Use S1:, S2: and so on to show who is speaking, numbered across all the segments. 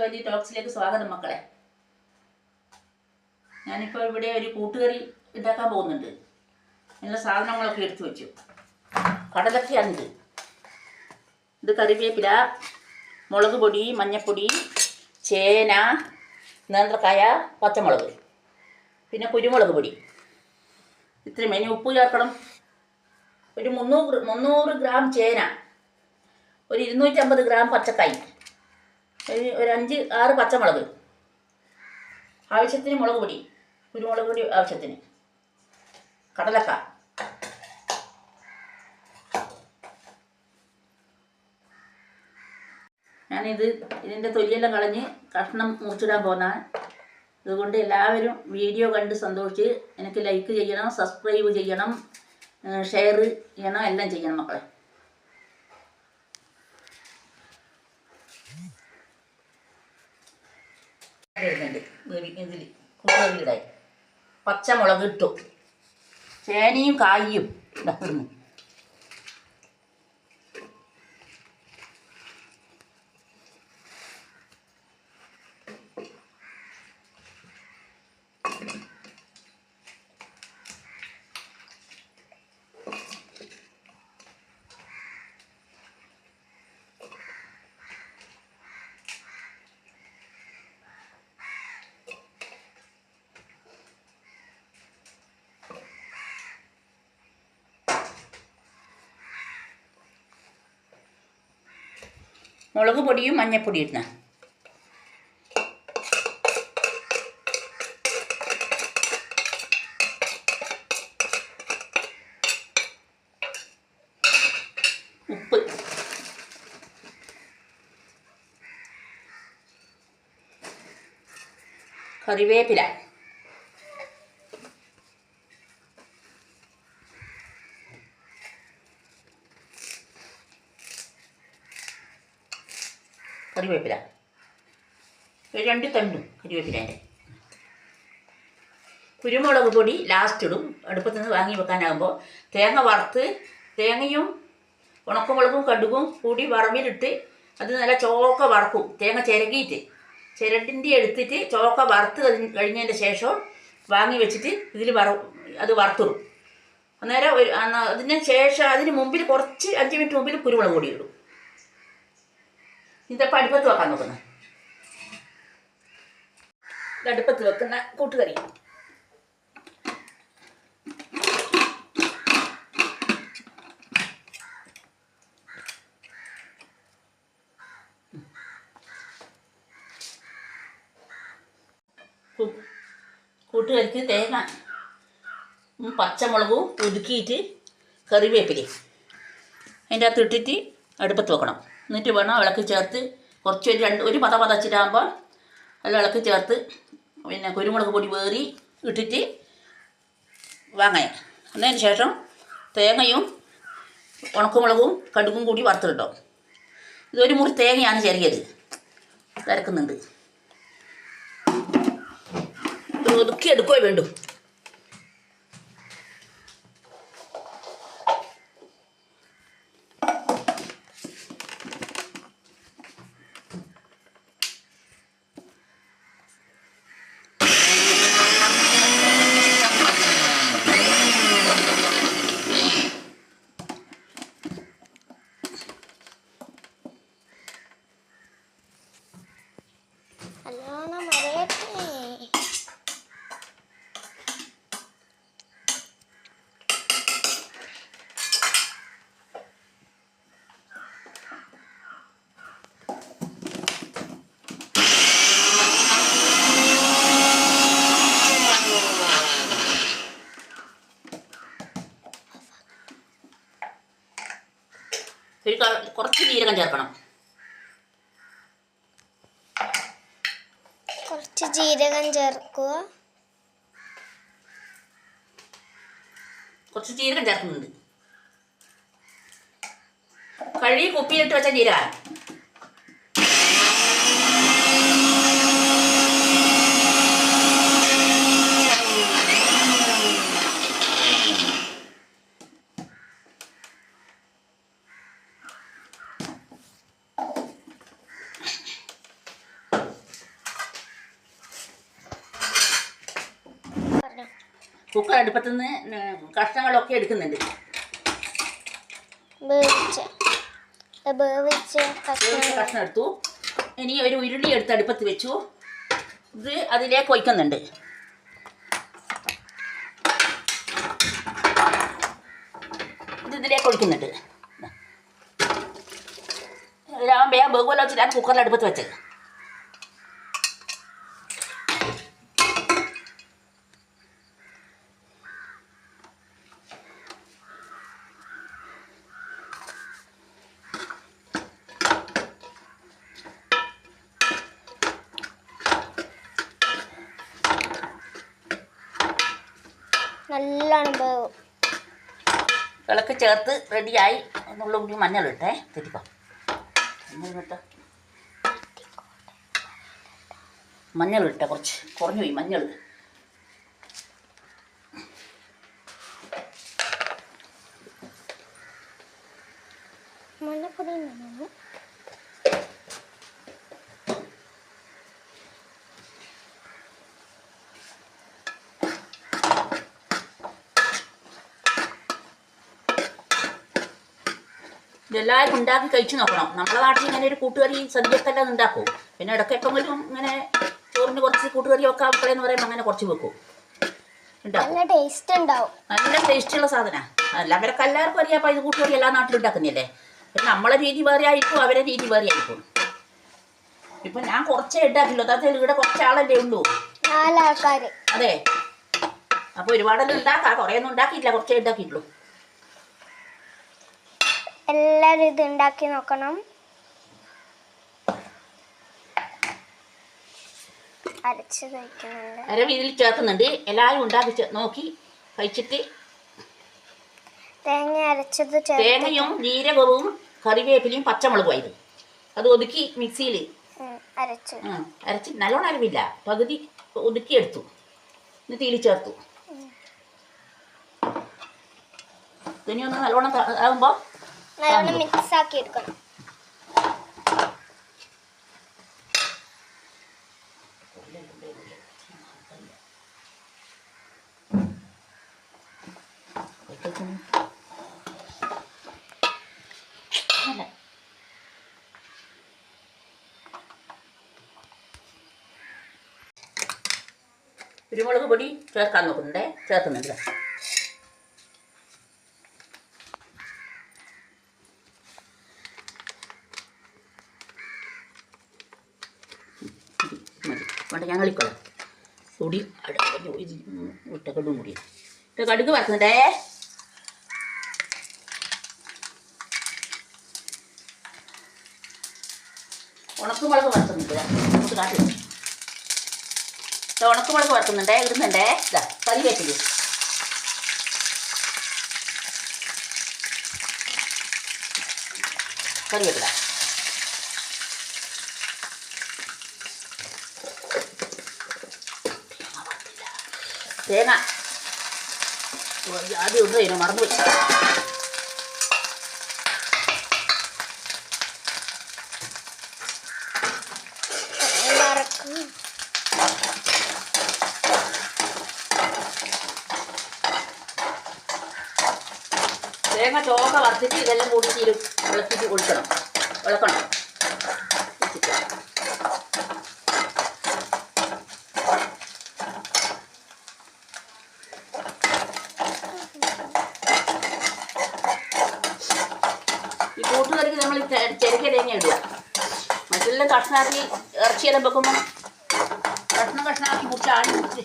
S1: വലിയ ടോക്സിലേക്ക് സ്വാഗതം മക്കളെ. ഞാനിപ്പോൾ ഇവിടെ ഒരു കൂട്ടുകറി ഉണ്ടാക്കാൻ പോകുന്നുണ്ട്. അതിനുള്ള സാധനങ്ങളൊക്കെ എടുത്തു വെച്ചു. കടലൊക്കെയാണിത് ഇത് കറിവേപ്പില മുളക് പൊടി മഞ്ഞപ്പൊടി ചേന നേന്ത്രക്കായ പച്ചമുളക്. പിന്നെ കുരുമുളക് പൊടി. ഇത്രയും ഇനി ഉപ്പ് ചേർക്കണം. ഒരു മുന്നൂറ് മുന്നൂറ് ഗ്രാം ചേന. ഒരു ഇരുന്നൂറ്റമ്പത് ഗ്രാം പച്ചക്കായി. ഒരു ഒരു അഞ്ച് ആറ് പച്ചമുളക്. ആവശ്യത്തിന് മുളക് പൊടി കുരുമുളക് പൊടി ആവശ്യത്തിന്. കടലക്ക. ഞാനിത് ഇതിന്റെ തൊലിയെല്ലാം കളഞ്ഞ് കഷ്ണം മുറിച്ചിടാൻ പോകുന്നതാണ് അതുകൊണ്ട് എല്ലാവരും വീഡിയോ കണ്ട് സന്തോഷിച്ച് എനിക്ക് ലൈക്ക് ചെയ്യണം സബ്സ്ക്രൈബ് ചെയ്യണം ഷെയർ ചെയ്യണം എല്ലാം ചെയ്യണം മക്കളെ. വരുന്നുണ്ട്. വേവി ഇതിൽ കുക്കറിലിടായി പച്ചമുളക് ഇട്ടു. ചേനയും കായും. ഇടുന്നു. മുളക് പൊടിയും മഞ്ഞപ്പൊടിയും ഇടുന്ന. ഉപ്പ്. കറിവേപ്പില. കറിവേപ്പില. ഒരു രണ്ട് തണ്ടും കറിവേപ്പിലേന്റെ കുരുമുളക് പൊടി ലാസ്റ്റ് ഇടും. അടുപ്പത്ത് നിന്ന് വാങ്ങി വെക്കാനാകുമ്പോൾ തേങ്ങ വറുത്ത് തേങ്ങയും ഉണക്കമുളകും കടുകും കൂടി വറവിലിട്ട് അത് നല്ല ചോക്ക വറക്കും. തേങ്ങ ചിരകിയിട്ട് ചിരട്ടിന്റെ എടുത്തിട്ട് ചോക്ക വറുത്ത് കഴിഞ്ഞ് കഴിഞ്ഞതിന്റെ ശേഷം വാങ്ങി വെച്ചിട്ട് ഇതിൽ വറ അത് വറുത്തിടും. അന്നേരം ഒരു അതിന് ശേഷം അതിന് മുമ്പിൽ കുറച്ച് അഞ്ച് മിനിറ്റ് മുമ്പിൽ കുരുമുളക് പൊടി ഇടും. ഇതപ്പോൾ അടുപ്പത്ത് വെക്കാൻ നോക്കുന്നത് അടുപ്പത്ത് വെക്കുന്ന കൂട്ടുകറി. കൂട്ടുകറിക്ക് തേങ്ങ പച്ചമുളകും ഒതുക്കിയിട്ട് കറിവേപ്പിലയും. അതിന്റെ അകത്ത് അടുപ്പത്ത് വെക്കണം. എന്നിട്ട് വേണം വിളക്ക് ചേർത്ത് കുറച്ച് ഒരു രണ്ട് ഒരു പത പതച്ചിട്ടാകുമ്പോൾ എല്ലാം വിളക്ക് ചേർത്ത് പിന്നെ കുരുമുളക് പൊടി വേറി ഇട്ടിട്ട് വാങ്ങാൻ. അതിന് ശേഷം തേങ്ങയും ഉണക്കമുളകും കടുകും കൂടി വറുത്തിട്ടോ. ഇതൊരു മുറി തേങ്ങയാണ് ചെറിയത് തിരക്കുന്നുണ്ട് ഒതുക്കി എടുക്കുകയോ വേണ്ടു.
S2: നല്ലോണം മറിയട്ടെ
S1: ഒരു കുറച്ച് ജീരകം ചേർക്കണം
S2: കുറച്ച് ജീരകം ചേർക്കുക.
S1: കുറച്ച് ജീരകം ചേർക്കുന്നുണ്ട്. കഴുകി കുപ്പിയിട്ട് വെച്ച ജീരക. കുക്കർ അടുപ്പത്തു നിന്ന് കഷ്ണങ്ങളൊക്കെ എടുക്കുന്നുണ്ട്.
S2: കഷ്ണം
S1: എടുത്തു. ഇനി ഒരു ഉരുളി എടുത്ത് അടുപ്പത്ത് വെച്ചു. ഇത് അതിലേക്ക് ഒഴിക്കുന്നുണ്ട്. ഇത് ഇതിലേക്ക് ഒഴിക്കുന്നുണ്ട്. രാമൻ വേഗം ബഹുമല്ലോ വെച്ചിട്ടാണ് കുക്കറിൽ അടുപ്പത്ത് വെച്ചത്.
S2: നല്ലോണം വേവും
S1: വിളക്ക് ചേർത്ത് റെഡിയായി. മഞ്ഞൾ ഇട്ടേ. തെറ്റിക്കോ. മഞ്ഞൾ ഇട്ട കുറച്ച്. കുറഞ്ഞു പോയി മഞ്ഞൾ
S2: മഞ്ഞപ്പൊടി നനഞ്ഞു.
S1: ഇതെല്ലാവരും ഉണ്ടാക്കി കഴിച്ചു നോക്കണം. നമ്മളെ നാട്ടിൽ ഇങ്ങനെ ഒരു കൂട്ടുകറി സദ്യക്കെല്ലാം ഉണ്ടാക്കും. പിന്നെ ഇടയ്ക്കെപ്പെങ്കിലും ഇങ്ങനെ ചോറിന് കുറച്ച് കൂട്ടുകറി വെക്കാൻ വെക്കണമെന്ന് പറയുമ്പോൾ അങ്ങനെ കുറച്ച് വെക്കും.
S2: നല്ല ടേസ്റ്റ് ഉണ്ടാവും.
S1: നല്ല ടേസ്റ്റുള്ള സാധനമാണ് അല്ല അവരൊക്കെ എല്ലാവർക്കും അറിയാം. അപ്പം ഇത് കൂട്ടുകറി എല്ലാ നാട്ടിലും ഉണ്ടാക്കുന്നില്ലേ? പിന്നെ നമ്മളെ രീതി വേറെ ആയിരിക്കും അവരെ രീതി വേറെ ആയിരിക്കും. ഇപ്പൊ ഞാൻ കുറച്ചേ ഉണ്ടാക്കില്ലോ അതായത് ഇവിടെ കുറച്ച് ആളല്ലേ ഉള്ളൂ. അതെ. അപ്പൊ ഒരുപാടെല്ലാം ഉണ്ടാക്കാം. കുറേയൊന്നും ഉണ്ടാക്കിയില്ല കുറച്ചേ ഉണ്ടാക്കിയിട്ടുള്ളൂ.
S2: എല്ലാവരും ഇത് ഉണ്ടാക്കി നോക്കണം. അരച്ച് കഴിക്കുന്നുണ്ട്
S1: അര ഇതിൽ ചേർക്കുന്നുണ്ട്. എല്ലാവരും ഉണ്ടാക്കി നോക്കി കഴിച്ചിട്ട്.
S2: തേങ്ങ അരച്ചത്
S1: തേങ്ങയും ജീരകവും കറിവേപ്പിലയും പച്ചമുളകും ആയത് അത് ഒതുക്കി മിക്സിയിൽ.
S2: അരച്ചു.
S1: അരച്ച് നല്ലോണം അരവില്ല. പകുതി ഒതുക്കി എടുത്തു എന്നിട്ട് ഇതിൽ ചേർത്തു. ഇനി ഒന്ന് നല്ലോണം ആകുമ്പോ ആകുമ്പോൾ
S2: നല്ലോണം മിക്സ് ആക്കി എടുക്കണം.
S1: കുരുമുളക് പൊടി ചേർക്കാൻ നോക്കുന്നുണ്ടേ. ചേർക്കുന്നുണ്ട്. വേണ്ട ഞാൻ കളിക്കോളാം. കൂടി മുട്ടക്കടും കടും. കടുക് വറക്കുന്നുണ്ടേ. വറുക്കുന്നുണ്ട്. ദാ, നമുക്ക് കാട്ടി ഉണക്കുമുളക് വറുക്കുന്നുണ്ടേ. ഇടുന്നുണ്ടേ. ഇതാ കറിവേപ്പിൽ കറിവേപ്പില തേങ്ങ. ആദ്യം ഉണ്ട് ഇതിനെ മറന്നുപോയി. തേങ്ങ ചോക്ക വറുത്തിട്ട് ഇതെല്ലാം കൂടി തീരും ഇളക്കിട്ട് കൊടുക്കണം ഇളക്കണം. കഷ്ണാക്കി ഇറച്ചിയെല്ലാം വെക്കുമ്പോൾ കഷ്ണം കഷ്ണാക്കി മുറിച്ച് ആണി മുറിച്ച്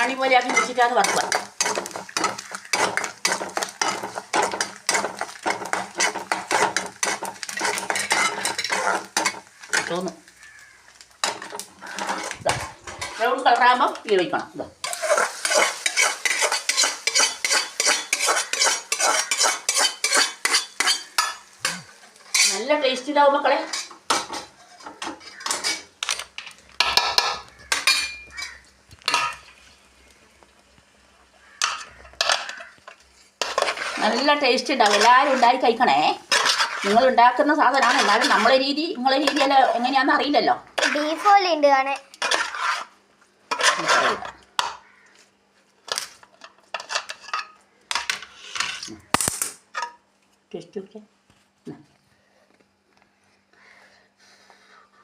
S1: ആണി പോലെ ആക്കി മുറിച്ചിട്ടാണ് വറുക്കുക. തോന്നും ബ്രൗൺ കളറാകുമ്പോൾ ഈ വയ്ക്കണം. ഇതാ നല്ല ടേസ്റ്റ് ഇതാവും മക്കളെ. നല്ല ടേസ്റ്റ് ഉണ്ടാവും എല്ലാവരും ഉണ്ടാക്കി കഴിക്കണേ. നിങ്ങൾ ഉണ്ടാക്കുന്ന സാധനമാണ്. എന്നാലും നമ്മളെ രീതി നിങ്ങളെ രീതിയല്ല എങ്ങനെയാണെന്ന് അറിയില്ലല്ലോ.
S2: ബീഫ് പോലെ ഉണ്ട്.
S1: ടേസ്റ്റ്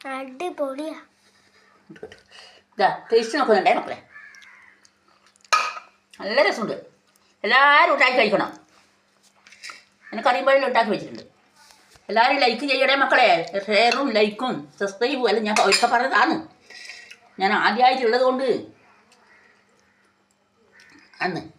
S2: അടിപൊളിയാ.
S1: ടേസ്റ്റ് മക്കളെ. നല്ല രസമുണ്ട്. എല്ലാവരും ഉണ്ടാക്കി കഴിക്കണം. ഞാൻ കറിയുമ്പോഴും ഉണ്ടാക്കി വെച്ചിട്ടുണ്ട്. എല്ലാവരും ലൈക്ക് ചെയ്യണേ മക്കളെ. ഷെയറും ലൈക്കും സബ്സ്ക്രൈബും അല്ല ഞാൻ ഒക്കെ പറഞ്ഞതാണ്. ഞാൻ ആദ്യമായിട്ടുള്ളത് കൊണ്ട് അന്ന്